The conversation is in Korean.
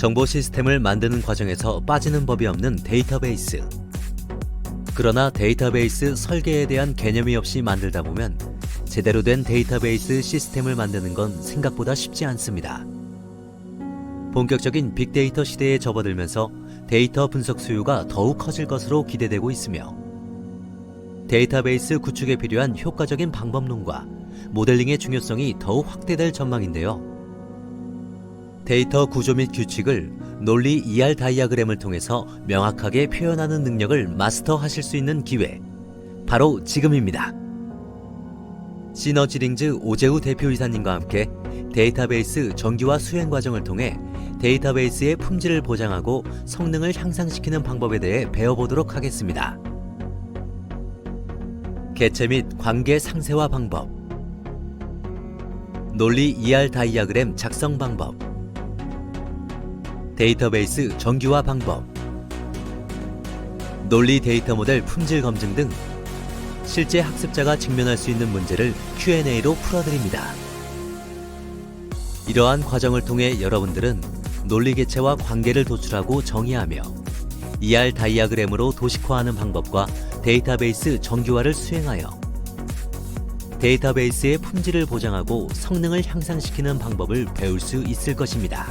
정보 시스템을 만드는 과정에서 빠지는 법이 없는 데이터베이스. 그러나 데이터베이스 설계에 대한 개념이 없이 만들다 보면 제대로 된 데이터베이스 시스템을 만드는 건 생각보다 쉽지 않습니다. 본격적인 빅데이터 시대에 접어들면서 데이터 분석 수요가 더욱 커질 것으로 기대되고 있으며 데이터베이스 구축에 필요한 효과적인 방법론과 모델링의 중요성이 더욱 확대될 전망인데요. 데이터 구조 및 규칙을 논리 ER 다이아그램을 통해서 명확하게 표현하는 능력을 마스터하실 수 있는 기회. 바로 지금입니다. 시너지링즈 오재우 대표이사님과 함께 데이터베이스 정규화 수행 과정을 통해 데이터베이스의 품질을 보장하고 성능을 향상시키는 방법에 대해 배워보도록 하겠습니다. 개체 및 관계 상세화 방법, 논리 ER 다이아그램 작성 방법, 데이터베이스 정규화 방법, 논리 데이터 모델 품질 검증 등 실제 학습자가 직면할 수 있는 문제를 Q&A로 풀어드립니다. 이러한 과정을 통해 여러분들은 논리 개체와 관계를 도출하고 정의하며 ER 다이아그램으로 도식화하는 방법과 데이터베이스 정규화를 수행하여 데이터베이스의 품질을 보장하고 성능을 향상시키는 방법을 배울 수 있을 것입니다.